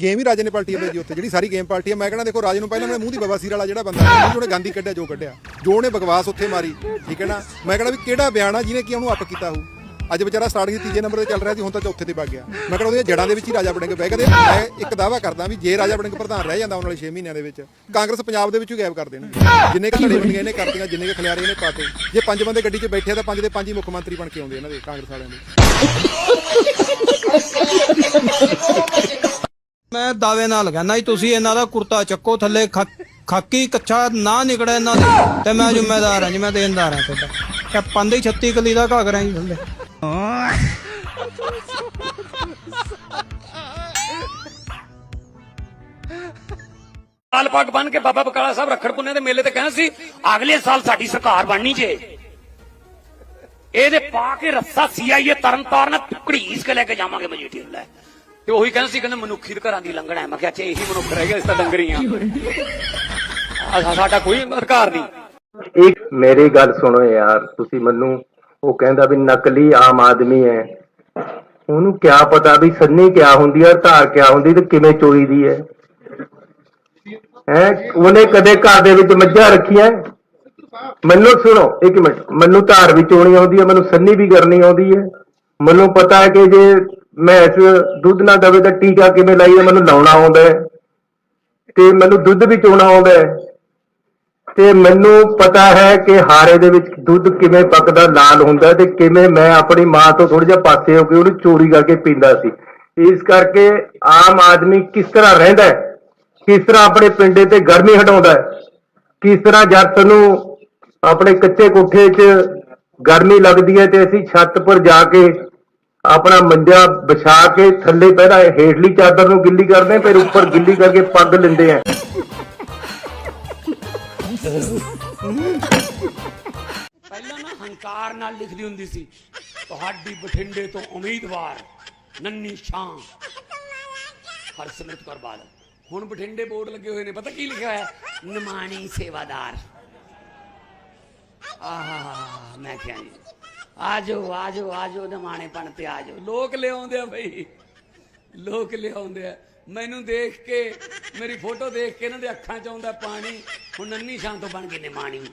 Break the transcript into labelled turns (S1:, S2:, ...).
S1: Game ਹੀ ਰਾਜੇ ਨੇ party ਹੈ ਜੀ ਉੱਥੇ, ਜਿਹੜੀ ਸਾਰੀ ਗੇਮ ਪਾਰਟੀ ਹੈ ਮੈਂ ਕਹਿੰਦਾ, ਦੇਖੋ, ਰਾਜੇ ਨੂੰ ਪਹਿਲਾਂ ਮੇਰੇ ਮੂੰਹ ਦੀ ਬਵਾਸੀਰ ਵਾਲਾ ਜਿਹੜਾ ਬੰਦਾ ਹੈ ਉਹਨੇ ਗਾਂਧੀ ਕੱਢਿਆ, ਜੋ ਕੱਢਿਆ। ਜੋ ਉਹਨੇ ਬਕਵਾਸ ਉੱਥੇ ਮਾਰੀ, ਠੀਕ ਹੈ ਨਾ? ਮੈਂ ਕਹਿੰਦਾ ਵੀ ਕਿਹੜਾ ਬਿਆਨ ਆ ਜਿਹਨੇ ਕਿ ਉਹਨੂੰ ਅੱਪ ਕੀਤਾ ਹੋਊ? ਅੱਜ ਵਿਚਾਰਾ ਸਟਾਰਟਿੰਗ ਤੀਜੇ ਨੰਬਰ ਤੇ ਚੱਲ ਰਿਹਾ ਸੀ, ਹੁਣ ਤਾਂ ਚੌਥੇ ਤੇ ਵਗ ਗਿਆ। ਮੈਂ ਕਹਿੰਦਾ, ਉਹਦੀਆਂ ਜੜਾਂ ਦੇ ਵਿੱਚ ਹੀ ਰਾਜਾ ਵੜਿੰਗ ਬਹਿ ਗਿਆ ਮੈਂ ਇੱਕ ਦਾਅਵਾ ਕਰਦਾ ਵੀ ਜੇ ਰਾਜਾ ਵੜਿੰਗ ਪ੍ਰਧਾਨ ਰਹਿ ਜਾਂਦਾ ਆਉਣ ਵਾਲੇ 6 ਮਹੀਨਿਆਂ ਦੇ ਵਿੱਚ, ਕਾਂਗਰਸ ਪੰਜਾਬ ਦੇ ਵਿੱਚੋਂ ਗਾਇਬ ਕਰ ਦੇਣ ਜਿੰਨੇ ਕੁ ਧੜੇ ਬੰਦੀਆਂ ਇਹਨੇ ਕਰਤੀਆਂ, ਜਿੰਨੇ ਕੁ ਖਿਲਾਰੇ ਇਹਨੇ ਪਾਤੇ। ਜੇ ਪੰਜ ਬੰਦੇ ਗੱਡੀ 'ਚ ਬੈਠੇ ਆ ਤਾਂ ਪੰਜ ਦੇ ਪੰਜ ਹੀ ਮੁੱਖ ਮੰਤਰੀ ਬਣ ਕੇ ਆਉਂਦੇ ਇਹਨਾਂ ਦੇ, ਕਾਂਗਰਸ ਵਾਲਿਆਂ ਦੇ।
S2: ਮੈਂ ਦਾਅਵੇ ਨਾਲ ਕਹਿੰਦਾ ਜੀ ਤੁਸੀਂ ਇਹਨਾਂ ਦਾ ਕੁਰਤਾ ਚੱਕੋ, ਥੱਲੇ ਖਾ- ਖਾਕੀ ਕੱਚਾ ਨਾ ਨਿਕੜੇ ਇਹਨਾਂ ਦੇ। ਤੇ ਮੈਂ ਜ਼ਿੰਮੇਦਾਰ ਹਾਂ ਜੀ, ਮੈਂ ਦੇਣਦਾਰ ਹਾਂ ਤੁਹਾਡਾ। ਤੇ ਪੰਦੇ 36 ਕਲੀ ਦਾ ਘਾਗਰਾ ਜੀ ਥੱਲੇ
S3: ਲਾਲ ਪੱਗ ਬੰਨ ਕੇ ਬਾਬਾ ਬਕਾਲਾ ਸਾਹਿਬ ਰੱਖੜ ਪੁੰਨੇ ਦੇ ਮੇਲੇ ਤੇ ਕਹਿਣਾ ਸੀ, ਅਗਲੇ ਸਾਲ ਸਾਡੀ ਸਰਕਾਰ ਬਣਨੀ ਜੇ। ਇਹਦੇ ਪਾ ਕੇ ਰੱਸਾ ਸੀਆਈਏ ਤਰਨਤਾਰਨ ਘੜੀਸ ਕੇ ਲੈ ਕੇ ਜਾਵਾਂਗੇ ਮਜੀਠੀ ਨੂੰ ਲੈ। ਤੇ ਉਹੀ ਕਹਿੰਦੇ ਸੀ, ਕਹਿੰਦੇ ਮਨੁੱਖੀ ਘਰਾਂ ਦੀ ਲੰਘਣਾ ਹੈ। ਮੈਂ ਕਿਹਾ, ਅੱਛਾ, ਇਹੀ ਮਨੁੱਖ ਰਹਿ ਗਿਆ ਇਸ ਤਾਂ ਡੰਗਰੀ ਆ ਸਾਡਾ ਕੋਈ ਅਧਿਕਾਰ ਨਹੀਂ।
S4: ਇੱਕ ਮੇਰੀ ਗੱਲ ਸੁਣੋ ਯਾਰ, ਤੁਸੀਂ ਮੈਨੂੰ ਉਹ ਕਹਿੰਦਾ ਵੀ ਨਕਲੀ ਆਮ ਆਦਮੀ ਹੈ। ਉਹਨੂੰ ਕਿਆ ਪਤਾ ਵੀ ਸੰਨੀ ਕਿਆ ਹੁੰਦੀ ਹੈ, ਧਾਰ ਕਿਆ ਹੁੰਦੀ ਤੇ ਕਿਵੇਂ ਚੋਰੀ ਦੀ ਹੈ। ਹੈ? ਉਹਨੇ ਕਦੇ ਘਰ ਦੇ ਵਿੱਚ ਮੱਝਾਂ ਰੱਖੀਆਂ? ਮੈਨੂੰ ਸੁਣੋ, ਇੱਕ ਮਿੰਟ। ਮੈਨੂੰ ਧਾਰ ਵੀ ਚੋਣੀ ਆਉਂਦੀ ਹੈ, ਮੈਨੂੰ ਸੰਨੀ ਵੀ ਕਰਨੀ ਆਉਂਦੀ ਹੈ। ਮੈਨੂੰ ਪਤਾ ਹੈ ਕਿ ਜੇ ਮੈਂਸ ਦੁੱਧ ਨਾ ਦਵੇ ਤਾਂ ਟੀਕਾ ਕਿਵੇਂ ਲਾਈਏ, ਮੈਨੂੰ ਲਾਉਣਾ ਆਉਂਦਾ ਹੈ ਤੇ ਮੈਨੂੰ ਦੁੱਧ ਵੀ ਚੋਣਾ ਆਉਂਦਾ ਹੈ। ਤੇ ਮੈਨੂੰ ਪਤਾ ਹੈ ਕਿ ਹਾਰੇ ਦੇ ਵਿੱਚ ਦੁੱਧ ਕਿਵੇਂ ਪੱਕਦਾ, ਲਾਲ ਹੁੰਦਾ ਤੇ ਕਿਵੇਂ ਮੈਂ ਆਪਣੀ ਮਾਂ ਤੋਂ ਥੋੜਾ ਜਿਹਾ ਪਾਸੇ ਹੋ ਕੇ ਉਹਨੂੰ ਚੋਰੀ ਕਰਕੇ ਪੀਂਦਾ ਸੀ। ਇਸ ਕਰਕੇ ਆਮ ਆਦਮੀ ਕਿਸ ਤਰ੍ਹਾਂ ਰਹਿੰਦਾ ਹੈ? ਕਿਸ ਤਰ੍ਹਾਂ ਆਪਣੇ ਪਿੰਡੇ ਤੇ ਗਰਮੀ ਹਟਾਉਂਦਾ ਹੈ? ਕਿਸ ਤਰ੍ਹਾਂ ਜੱਟ ਨੂੰ ਆਪਣੇ ਕੱਚੇ ਕੋਠੇ 'ਚ ਗਰਮੀ ਲੱਗਦੀ ਹੈ ਤੇ ਅਸੀਂ ਛੱਤ ਪਰ ਜਾ ਕੇ ਆਪਣਾ ਮੰਜਾ ਵਿਛਾ ਕੇ ਥੱਲੇ ਪਹਿਲਾਂ ਹੇਠਲੀ ਚਾਦਰ ਨੂੰ ਗਿੱਲੀ ਕਰਦੇ, ਫਿਰ ਉੱਪਰ ਗਿੱਲੀ ਕਰਕੇ ਪੱਗ ਲੈਂਦੇ ਆ।
S3: ਪਹਿਲਾਂ ਨਾ ਹੰਕਾਰ ਨਾਲ ਲਿਖਦੀ ਹੁੰਦੀ ਸੀ, ਤੁਹਾਡੀ ਬਠਿੰਡੇ ਤੋਂ ਉਮੀਦਵਾਰ ਨੰਨੀ ਸ਼ਾਂ ਹਰਸਿਮਰਤ ਕੌਰ ਬਾਦਲ। ਹੁਣ ਬਠਿੰਡੇ ਬੋਰਡ ਲੱਗੇ ਹੋਏ ਨੇ, ਪਤਾ ਕੀ ਲਿਖਿਆ ਹੋਇਆ? ਨਿਮਾਣੀ ਸੇਵਾਦਾਰ। ਆਹਾ, ਮੈਂ ਕਿਹਾ ਜੀ ਆਜੋ ਆਜੋ ਨਮਾਣੇ ਨਿਮਾਣੇਪਣ ਤੇ ਆਜੋ ਲੋਕ ਲਿਆਉਂਦੇ ਆ ਬਈ। ਲੋਕ ਲਿਆਉਂਦੇ ਆ। ਮੈਨੂੰ ਦੇਖ ਕੇ, ਮੇਰੀ ਫੋਟੋ ਦੇਖ ਕੇ ਇਹਨਾਂ ਦੇ ਅੱਖਾਂ 'ਚ ਆਉਂਦਾ ਪਾਣੀ। ਹੁਣ ਨੰਨੀ ਸ਼ਾਂ ਤੋਂ ਬਣ ਗਏ ਨਿਮਾਣੀ।